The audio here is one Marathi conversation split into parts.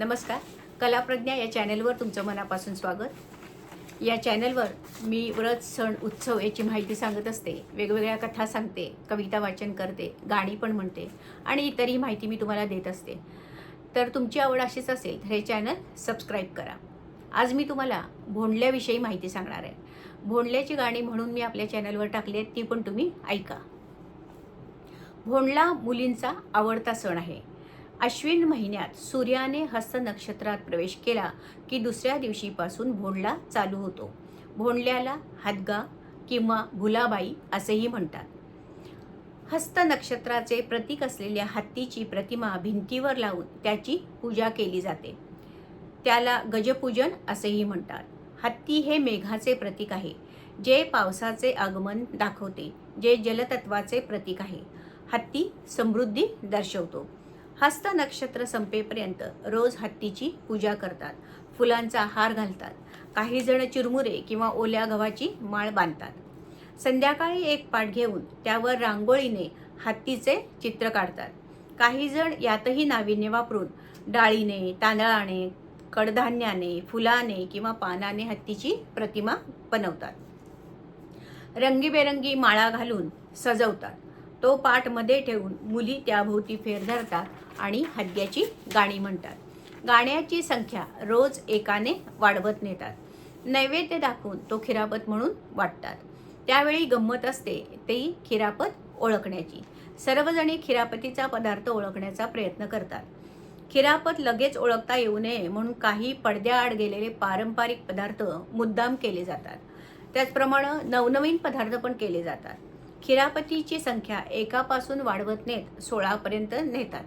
नमस्कार. कलाप्रज्ञा या चॅनलवर तुमचं मनापासून स्वागत. या चॅनलवर मी व्रत सण उत्सव याची माहिती सांगत असते. वेगवेगळ्या कथा सांगते कविता वाचन करते गाणी पण म्हणते आणि इतरही माहिती मी तुम्हाला देत असते. तर तुमची आवड अशीच असेल तर हे चॅनल सबस्क्राईब करा. आज मी तुम्हाला भोंडल्याविषयी माहिती सांगणार आहे. भोंडल्याची गाणी म्हणून मी आपल्या चॅनलवर टाकली आहेत ती पण तुम्ही ऐका. भोंडला मुलींचा आवडता सण आहे. अश्विन महिन्यात सूर्याने हस्त नक्षत्रात प्रवेश केला की दुसऱ्या दिवशीपासून भोंडला चालू होतो. भोंडल्याला हादगा किंवा भुलाबाई असेही म्हणतात. हस्त नक्षत्राचे प्रतीक असलेल्या हत्तीची प्रतिमा भिंतीवर लावून त्याची पूजा केली जाते. त्याला गजपूजन असेही म्हणतात. हत्ती हे मेघाचे प्रतीक आहे जे पावसाचे आगमन दाखवते जे जलतत्वाचे प्रतीक आहे. हत्ती समृद्धी दर्शवतो. हस्त नक्षत्र संपेपर्यंत रोज हत्तीची पूजा करतात. फुलांचा हार घालतात. काही जण चिरमुरे किंवा ओल्या गव्हाची माळ बांधतात. संध्याकाळी एक पाठ घेऊन त्यावर रांगोळीने हत्तीचे चित्र काढतात. काही जण यातही नाविन्य वापरून डाळीने तांदळाने कडधान्याने फुलाने किंवा पानाने हत्तीची प्रतिमा बनवतात. रंगीबेरंगी माळा घालून सजवतात. तो पाठमध्ये ठेवून मुली त्याभोवती फेर धरतात आणि हद्याची गाणी म्हणतात. गाण्याची संख्या रोज एकाने वाढवत नेतात. नैवेद्य दाखवून तो खिरापत म्हणून वाटतात. त्यावेळी गंमत असते ती खिरापत ओळखण्याची. सर्वजणी खिरापतीचा पदार्थ ओळखण्याचा प्रयत्न करतात. खिरापत लगेच ओळखता येऊ नये म्हणून काही पडद्याआड गेलेले पारंपरिक पदार्थ मुद्दाम केले जातात. त्याचप्रमाणे नवनवीन पदार्थ पण केले जातात. खिरापतीची संख्या एकापासून वाढवत नेत सोळापर्यंत नेतात.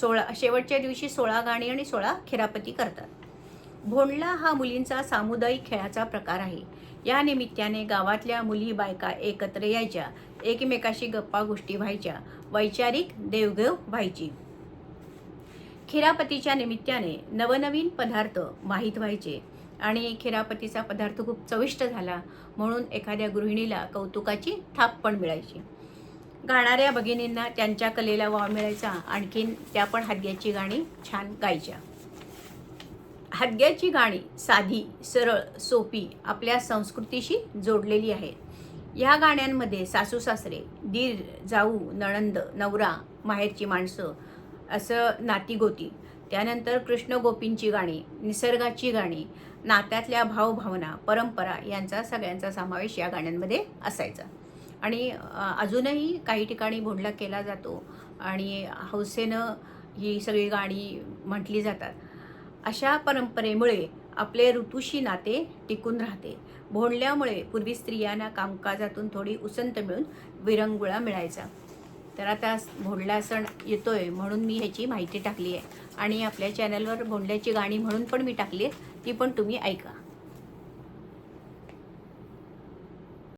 सोळा शेवटच्या दिवशी सोळा गाणी आणि सोळा खिरापती करतात. भोंडला हा मुलींचा सामुदायिक खेळाचा प्रकार आहे. या निमित्ताने गावातल्या मुली बायका एकत्र यायच्या एकमेकाशी गप्पा गोष्टी व्हायच्या वैचारिक देवघेव व्हायची. खिरापतीच्या निमित्ताने नवनवीन पदार्थ माहीत व्हायचे आणि खिरापतीचा पदार्थ खूप चविष्ट झाला म्हणून एखाद्या गृहिणीला कौतुकाची थाप पण मिळायची. गाणाऱ्या भगिनींना त्यांच्या कलेला वाव मिळायचा. आणखीन त्या पण हादग्याची गाणी छान गायच्या. हादग्याची गाणी साधी सरळ सोपी आपल्या संस्कृतीशी जोडलेली आहेत. या गाण्यांमध्ये सासू सासरे दीर जाऊ नणंद नवरा माहेरची माणसं असं नातीगोती त्यानंतर कृष्ण गोपींची गाणी निसर्गाची गाणी नात्यातल्या भावभावना परंपरा यांचा सगळ्यांचा समावेश या गाण्यांमध्ये असायचा. आणि अजूनही काही ठिकाणी भोंडला केला जातो आणि हौसेनं ही सगळी गाणी म्हटली जातात. अशा परंपरेमुळे आपले ऋतूशी नाते टिकून राहते. भोंडल्यामुळे पूर्वी स्त्रियांना कामकाजातून थोडी उसंत मिळून विरंगुळा मिळायचा. तर आता भोंडला सण येतो आहे म्हणून मी ह्याची माहिती टाकली आहे. आणि आपल्या चॅनलवर भोंडल्याची गाणी म्हणून पण मी टाकली आहे ती पण तुम्ही ऐका.